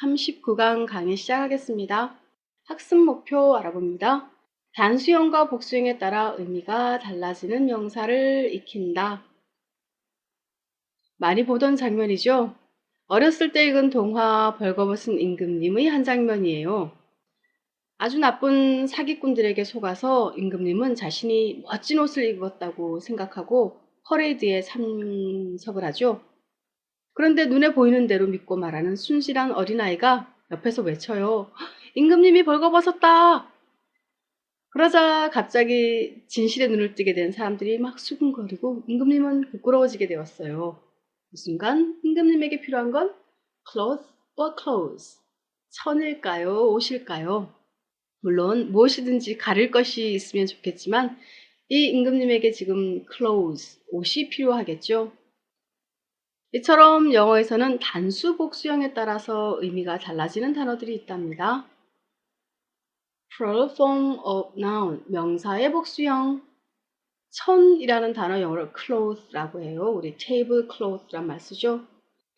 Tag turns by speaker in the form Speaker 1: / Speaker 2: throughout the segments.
Speaker 1: 39강 강의 시작하겠습니다. 학습 목표 알아봅니다. 단수형과 복수형에 따라 의미가 달라지는 명사를 익힌다. 많이 보던 장면이죠? 어렸을 때 읽은 동화 벌거벗은 임금님의 한 장면이에요. 아주 나쁜 사기꾼들에게 속아서 임금님은 자신이 멋진 옷을 입었다고 생각하고 퍼레이드에 참석을 하죠. 그런데 눈에 보이는 대로 믿고 말하는 순실한 어린아이가 옆에서 외쳐요. 임금님이 벌거벗었다! 그러자 갑자기 진실의 눈을 뜨게 된 사람들이 막 수근거리고 임금님은 부끄러워지게 되었어요. 그 순간 임금님에게 필요한 건 cloth or clothes. 천일까요? 옷일까요? 물론 무엇이든지 가릴 것이 있으면 좋겠지만 이 임금님에게 지금 clothes, 옷이 필요하겠죠. 이처럼 영어에서는 단수 복수형에 따라서 의미가 달라지는 단어들이 있답니다. plural form of noun, 명사의 복수형. 천이라는 단어 영어로 cloth라고 해요. 우리 table cloth란 말 쓰죠.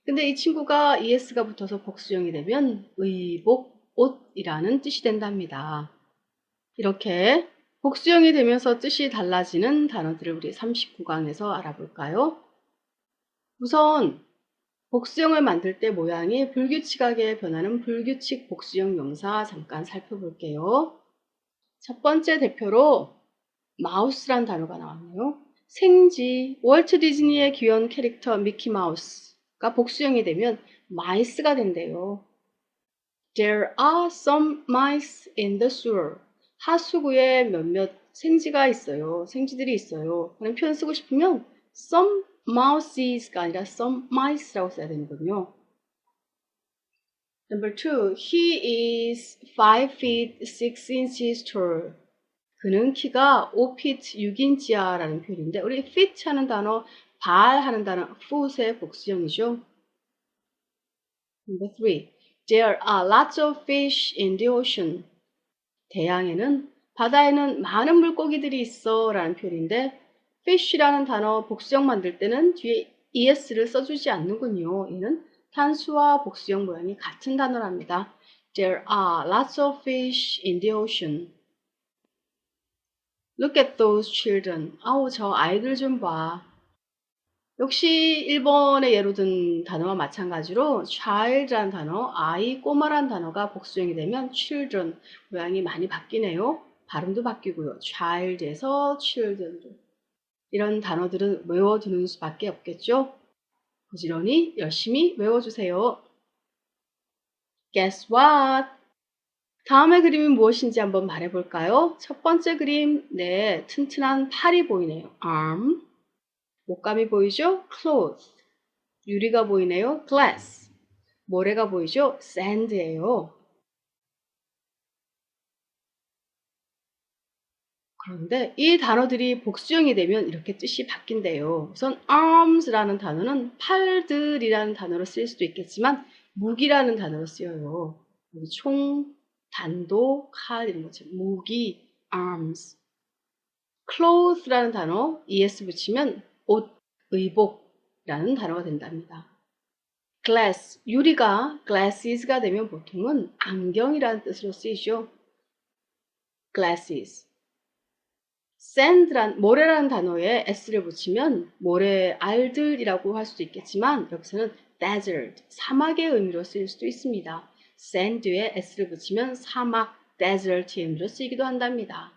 Speaker 1: 근데 이 친구가 es가 붙어서 복수형이 되면 의복, 옷이라는 뜻이 된답니다. 이렇게 복수형이 되면서 뜻이 달라지는 단어들을 우리 39강에서 알아볼까요? 우선 복수형을 만들 때 모양이 불규칙하게 변하는 불규칙 복수형 명사 잠깐 살펴볼게요. 첫 번째 대표로 마우스란 단어가 나왔네요. 생지, 월트 디즈니의 귀여운 캐릭터 미키 마우스가 복수형이 되면 마이스가 된대요. There are some mice in the sewer. 하수구에 몇몇 생지가 있어요. 생지들이 있어요. 그런 표현 쓰고 싶으면 some mouses가 아니라 some mice라고 써야 되는군요. Number two, he is 5 feet 6 inches tall. 그는 키가 5feet 6인치야 라는 표현인데 우리 feet 하는 단어, 발 하는 단어, foot의 복수형이죠. Number three, there are lots of fish in the ocean. 대양에는 바다에는 많은 물고기들이 있어 라는 표현인데 fish라는 단어 복수형 만들 때는 뒤에 es를 써주지 않는군요. 얘는 단수와 복수형 모양이 같은 단어랍니다. There are lots of fish in the ocean. Look at those children. 아우 저 아이들 좀 봐. 역시 1번의 예로 든 단어와 마찬가지로 child라는 단어, 아이, 꼬마란 단어가 복수형이 되면 children 모양이 많이 바뀌네요. 발음도 바뀌고요. child에서 children로. 이런 단어들은 외워두는 수밖에 없겠죠. 부지런히 열심히 외워주세요. Guess what? 다음의 그림이 무엇인지 한번 말해볼까요? 첫 번째 그림, 네, 튼튼한 팔이 보이네요. arm. 목감이 보이죠? cloth. 유리가 보이네요. glass. 모래가 보이죠? sand예요. 그런데 이 단어들이 복수형이 되면 이렇게 뜻이 바뀐대요. 우선 arms라는 단어는 팔들이라는 단어로 쓰일 수도 있겠지만 무기라는 단어로 쓰여요. 총, 단도, 칼 이런 거죠. 무기, arms. cloth라는 단어 es 붙이면 옷, 의복이라는 단어가 된답니다. glass, 유리가 glasses가 되면 보통은 안경이라는 뜻으로 쓰이죠. glasses. Sand란 모래라는 단어에 s를 붙이면 모래 알들이라고 할 수도 있겠지만 여기서는 desert 사막의 의미로 쓰일 수도 있습니다. sand에 s를 붙이면 사막 desert의 의미로 쓰이기도 한답니다.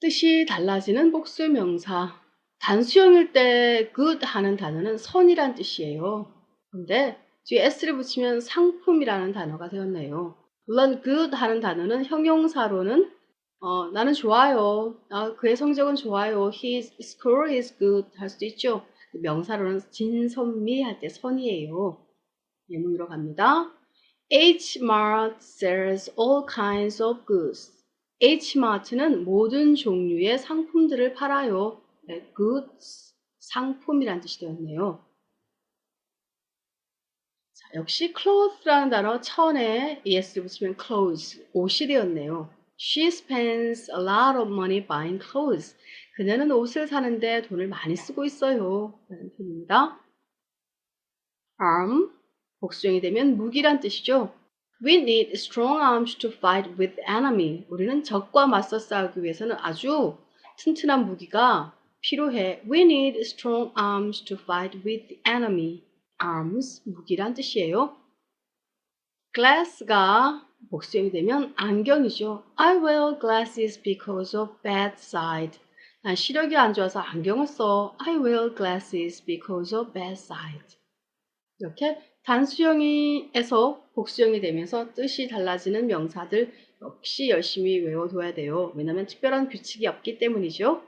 Speaker 1: 뜻이 달라지는 복수 명사 단수형일 때 good 하는 단어는 선이란 뜻이에요. 근데 뒤에 s를 붙이면 상품이라는 단어가 되었네요. 물론 good 하는 단어는 형용사로는 어, 나는 좋아요. 아, 그의 성적은 좋아요. His score is good 할 수도 있죠. 명사로는 진선미 할 때 선이에요. 예문으로 갑니다. H-Mart sells all kinds of goods. H-Mart는 모든 종류의 상품들을 팔아요. 네, goods, 상품이란 뜻이 되었네요. 자, 역시 cloth라는 단어 천에 es를 붙이면 clothes, 옷이 되었네요. She spends a lot of money buying clothes. 그녀는 옷을 사는데 돈을 많이 쓰고 있어요. 라는 표현입니다. arm, 복수형이 되면 무기란 뜻이죠. We need strong arms to fight with enemy. 우리는 적과 맞서 싸우기 위해서는 아주 튼튼한 무기가 필요해. We need strong arms to fight with the enemy. arms, 무기란 뜻이에요. glass가 복수형이 되면 안경이죠. I wear glasses because of bad sight. 난 시력이 안 좋아서 안경을 써. I wear glasses because of bad sight. 이렇게 단수형이에서 복수형이 되면서 뜻이 달라지는 명사들 역시 열심히 외워둬야 돼요. 왜냐하면 특별한 규칙이 없기 때문이죠.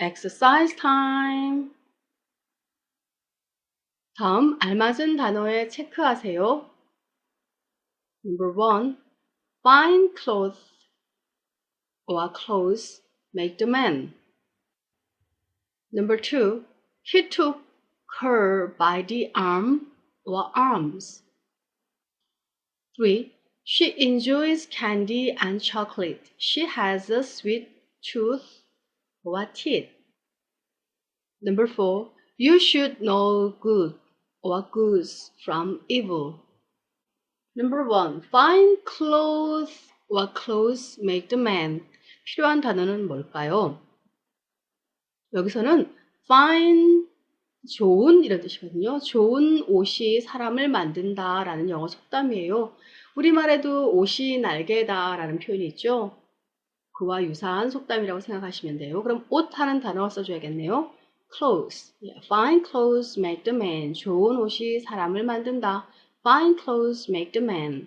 Speaker 1: exercise time. 다음 알맞은 단어에 체크하세요. Number one, fine clothes or clothes make the man. Number two, he took her by the arm or arms. Three, she enjoys candy and chocolate. She has a sweet tooth or teeth. Number four, you should know good or goods from evil. Number one, fine clothes or clothes make the man. 필요한 단어는 뭘까요? 여기서는 fine, 좋은 이런 뜻이거든요. 좋은 옷이 사람을 만든다 라는 영어 속담이에요. 우리말에도 옷이 날개다 라는 표현이 있죠. 그와 유사한 속담이라고 생각하시면 돼요. 그럼 옷 하는 단어 써줘야겠네요. clothes. Fine clothes make the man. 좋은 옷이 사람을 만든다. Fine clothes make the man.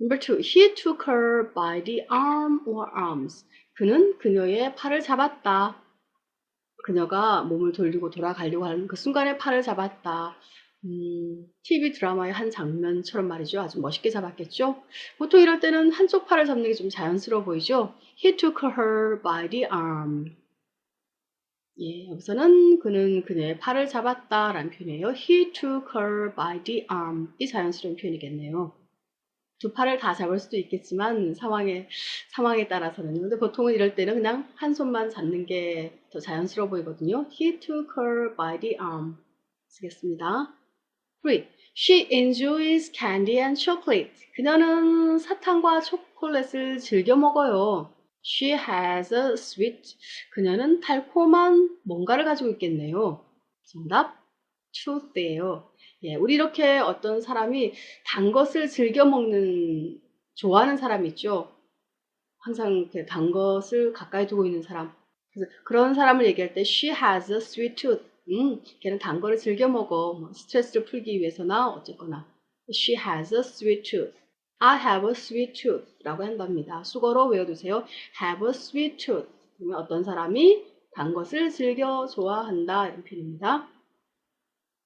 Speaker 1: Number two, he took her by the arm or arms. 그는 그녀의 팔을 잡았다. 그녀가 몸을 돌리고 돌아가려고 하는 그 순간에 팔을 잡았다. 음, TV 드라마의 한 장면처럼 말이죠. 아주 멋있게 잡았겠죠? 보통 이럴 때는 한쪽 팔을 잡는 게 좀 자연스러워 보이죠? He took her by the arm. 예, 여기서는 그는 그녀의 팔을 잡았다 라는 표현이에요. He took her by the arm. 이 자연스러운 표현이겠네요. 두 팔을 다 잡을 수도 있겠지만 상황에 상황에 따라서는 근데 보통은 이럴 때는 그냥 한 손만 잡는 게 더 자연스러워 보이거든요. He took her by the arm. 쓰겠습니다. 3. She enjoys candy and chocolate. 그녀는 사탕과 초콜릿을 즐겨 먹어요. She has a sweet. 그녀는 달콤한 뭔가를 가지고 있겠네요. 정답 truth예요. 예, 우리 이렇게 어떤 사람이 단 것을 즐겨 먹는 좋아하는 사람 있죠. 항상 이렇게 단 것을 가까이 두고 있는 사람. 그래서 그런 사람을 얘기할 때 she has a sweet tooth. 음, 걔는 단 거를 즐겨 먹어. 뭐 스트레스를 풀기 위해서나 어쨌거나. She has a sweet tooth. I have a sweet tooth 라고 한답니다. 수거로 외워두세요. have a sweet tooth. 그러면 어떤 사람이 단 것을 즐겨 좋아한다. 이런 표현입니다.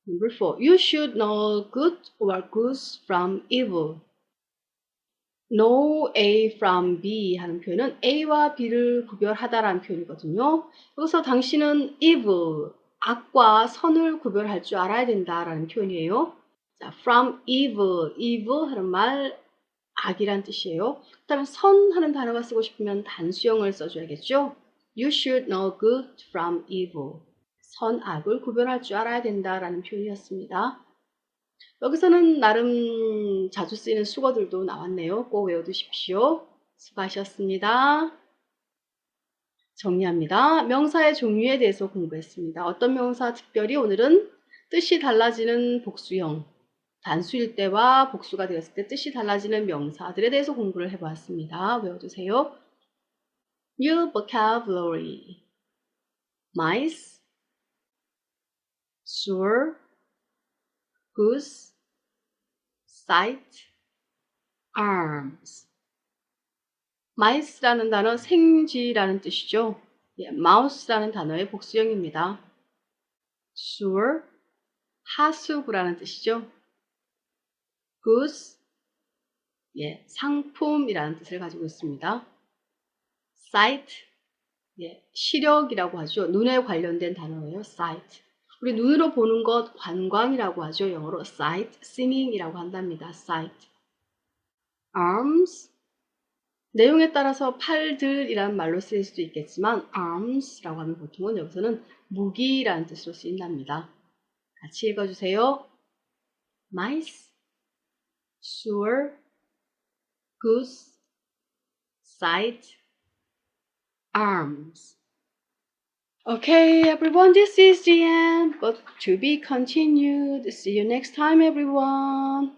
Speaker 1: Number four, you should know good or goods from evil. know A from B 하는 표현은 A와 B를 구별하다라는 표현이거든요. 여기서 당신은 evil, 악과 선을 구별할 줄 알아야 된다라는 표현이에요. 자, from evil, evil 하는 말 악이란 뜻이에요. 그 다음에 선 하는 단어가 쓰고 싶으면 단수형을 써줘야겠죠. You should know good from evil. 선, 악을 구별할 줄 알아야 된다라는 표현이었습니다. 여기서는 나름 자주 쓰이는 수거들도 나왔네요. 꼭 외워두십시오. 수고하셨습니다. 정리합니다. 명사의 종류에 대해서 공부했습니다. 어떤 명사 특별히 오늘은 뜻이 달라지는 복수형, 단수일 때와 복수가 되었을 때 뜻이 달라지는 명사들에 대해서 공부를 해보았습니다. 외워두세요. New vocabulary mice, sewer, goose, sight, arms. mice라는 단어 생쥐라는 뜻이죠. 예, mouse라는 단어의 복수형입니다. sewer, 하수구라는 뜻이죠. Goods, 예, 상품이라는 뜻을 가지고 있습니다. sight, 예, 시력이라고 하죠. 눈에 관련된 단어예요. sight. 우리 눈으로 보는 것 관광이라고 하죠. 영어로 sight, seeing이라고 한답니다. sight. arms, 내용에 따라서 팔들이란 말로 쓰일 수도 있겠지만 arms라고 하면 보통은 여기서는 무기라는 뜻으로 쓰인답니다. 같이 읽어주세요. mice, sewer, goose, sight, arms. Okay, everyone, this is the end, but to be continued. See you next time, everyone.